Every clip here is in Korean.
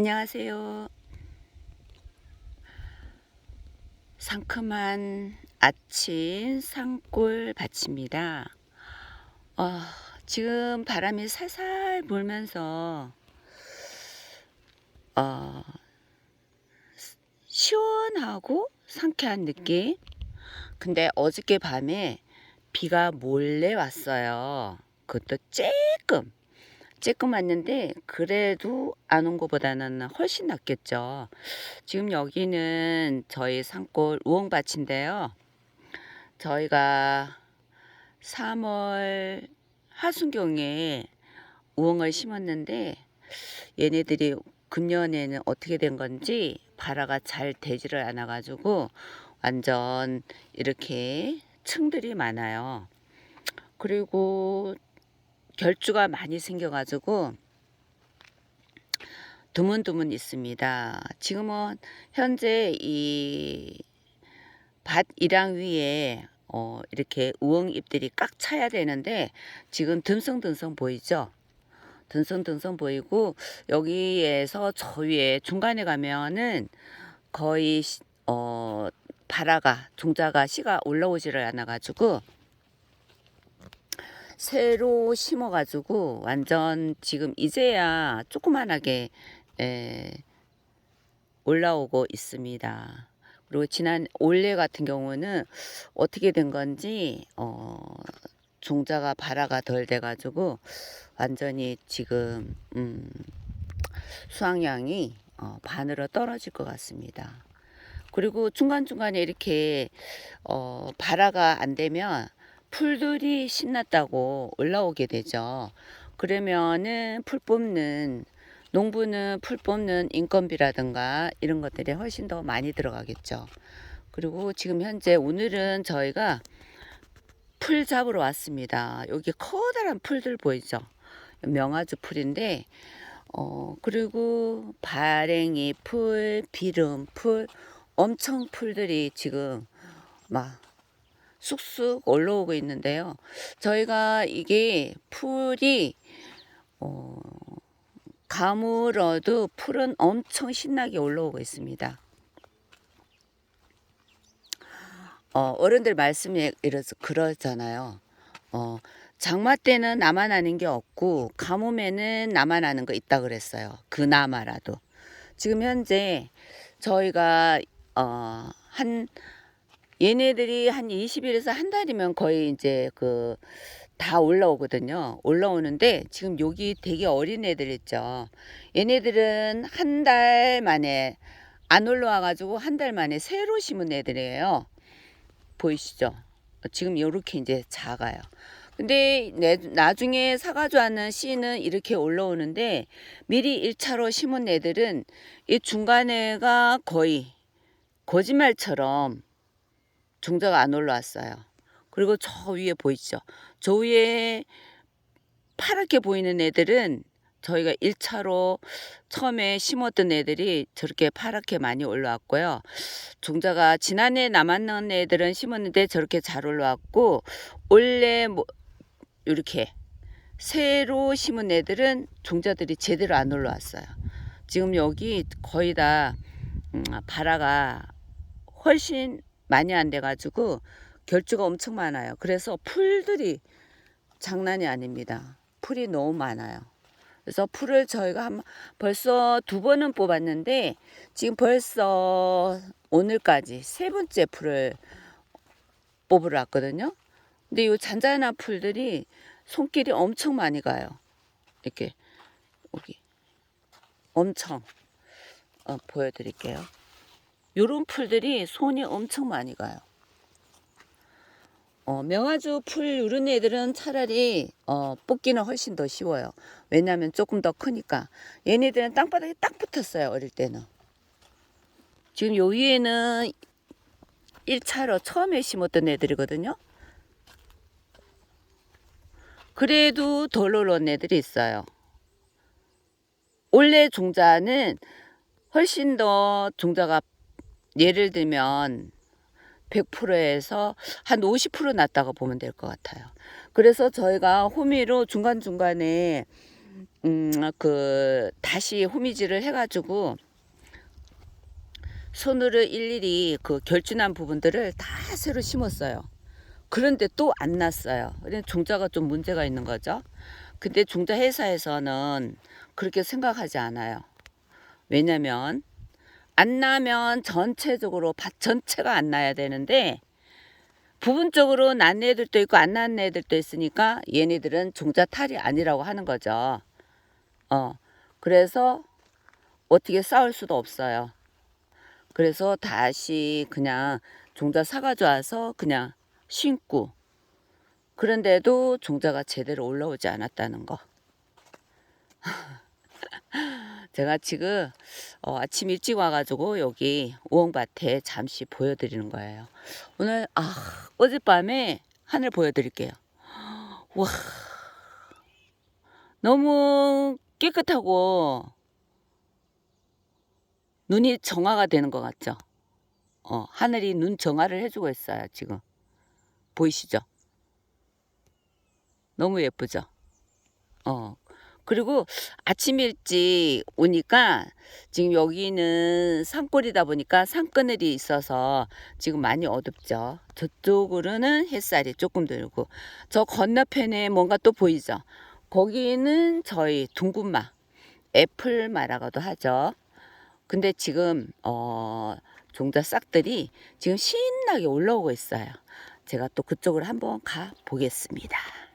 안녕하세요. 상큼한 아침 산골 밭입니다. 어, 지금 바람이 살살 불면서 어, 시원하고 상쾌한 느낌. 근데 어저께 밤에 비가 몰래 왔어요. 그것도 쬐끔. 쬐끔 왔는데 그래도 안 온 것보다는 훨씬 낫겠죠. 지금 여기는 저희 산골 우엉밭인데요. 저희가 3월 하순경에 우엉을 심었는데 얘네들이 금년에는 어떻게 된 건지 발화가 잘 되지를 않아 가지고 완전 이렇게 층들이 많아요. 그리고 결주가 많이 생겨가지고 드문드문 있습니다. 지금은 현재 이 밭 이랑 위에 어 이렇게 우엉잎들이 꽉 차야 되는데 지금 듬성듬성 보이죠? 듬성듬성 보이고 여기에서 저 위에 중간에 가면은 거의 시- 어 발화가 종자가 씨가 올라오지를 않아 가지고 새로 심어가지고 완전 지금 이제야 조그만하게 에, 올라오고 있습니다. 그리고 지난 올해 같은 경우는 어떻게 된 건지 어, 종자가 발화가 덜 돼가지고 완전히 지금 음, 수확량이 어, 반으로 떨어질 것 같습니다. 그리고 중간중간에 이렇게 어, 발화가 안 되면 풀들이 신났다고 올라오게 되죠. 그러면은 풀 뽑는 농부는 풀 뽑는 인건비라든가 이런 것들이 훨씬 더 많이 들어가겠죠. 그리고 지금 현재 오늘은 저희가 풀 잡으러 왔습니다. 여기 커다란 풀들 보이죠? 명아주 풀인데 어 그리고 발행이 풀, 비름 풀 엄청 풀들이 지금 막 쑥쑥 올라오고 있는데요. 저희가 이게 풀이 어, 가물어도 풀은 엄청 신나게 올라오고 있습니다. 어, 어른들 말씀에 이래서 그러잖아요. 어, 장마 때는 나만 아는 게 없고 가뭄에는 나만 아는 거 있다 그랬어요. 그나마라도. 지금 현재 저희가 어, 한 얘네들이 한 20일에서 한 달이면 거의 이제 그 다 올라오거든요. 올라오는데 지금 여기 되게 어린 애들 있죠. 얘네들은 한 달 만에 안 올라와 가지고 한 달 만에 새로 심은 애들이에요. 보이시죠? 지금 요렇게 이제 작아요. 근데 내, 나중에 사가지고 하는 씨는 이렇게 올라오는데 미리 1차로 심은 애들은 이 중간에가 거의 거짓말처럼 종자가 안 올라왔어요. 그리고 저 위에 보이죠? 저 위에 파랗게 보이는 애들은 저희가 1차로 처음에 심었던 애들이 저렇게 파랗게 많이 올라왔고요. 종자가 지난해 남았는 애들은 심었는데 저렇게 잘 올라왔고 올해 뭐 이렇게 새로 심은 애들은 종자들이 제대로 안 올라왔어요. 지금 여기 거의 다 음, 발화가 훨씬 많이 안 돼가지고 결주가 엄청 많아요. 그래서 풀들이 장난이 아닙니다. 풀이 너무 많아요. 그래서 풀을 저희가 한 벌써 두 번은 뽑았는데 지금 벌써 오늘까지 세 번째 풀을 뽑으러 왔거든요. 근데 이 잔잔한 풀들이 손길이 엄청 많이 가요. 이렇게 여기 엄청 어, 보여드릴게요. 요런 풀들이 손이 엄청 많이 가요. 어, 명아주 풀 이런 애들은 차라리 어, 뽑기는 훨씬 더 쉬워요. 왜냐하면 조금 더 크니까. 얘네들은 땅바닥에 딱 붙었어요. 어릴 때는. 지금 요 위에는 1차로 처음에 심었던 애들이거든요. 그래도 덜 올라온 애들이 있어요. 원래 종자는 훨씬 더 종자가 예를 들면 100%에서 한 50% 낮다고 보면 될 것 같아요. 그래서 저희가 호미로 중간중간에 음, 그 다시 호미질을 해가지고 손으로 일일이 그 결준한 부분들을 다 새로 심었어요. 그런데 또 안 났어요. 종자가 좀 문제가 있는 거죠. 근데 종자 회사에서는 그렇게 생각하지 않아요. 왜냐면 안 나면 전체적으로 밭 전체가 안 나야 되는데 부분적으로 난 애들도 있고 안 난 애들도 있으니까 얘네들은 종자 탈이 아니라고 하는 거죠. 어. 그래서 어떻게 싸울 수도 없어요. 그래서 다시 그냥 종자 사가져 와서 그냥 심고 그런데도 종자가 제대로 올라오지 않았다는 거. 제가 지금 어, 아침 일찍 와가지고 여기 우엉밭에 잠시 보여드리는 거예요. 오늘 아 어젯밤에 하늘 보여드릴게요. 와 너무 깨끗하고 눈이 정화가 되는 것 같죠? 어, 하늘이 눈 정화를 해주고 있어요, 지금. 보이시죠? 너무 예쁘죠? 어. 그리고 아침 일찍 오니까 지금 여기는 산골이다 보니까 산그늘이 있어서 지금 많이 어둡죠. 저쪽으로는 햇살이 조금 들고 저 건너편에 뭔가 또 보이죠. 거기는 저희 둥근마, 애플마라고도 하죠. 근데 지금 어 종자 싹들이 지금 신나게 올라오고 있어요. 제가 또 그쪽으로 한번 가 보겠습니다.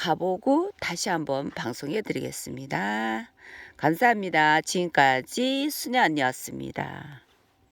가보고 다시 한번 방송해 드리겠습니다. 감사합니다. 지금까지 순녀 언니였습니다.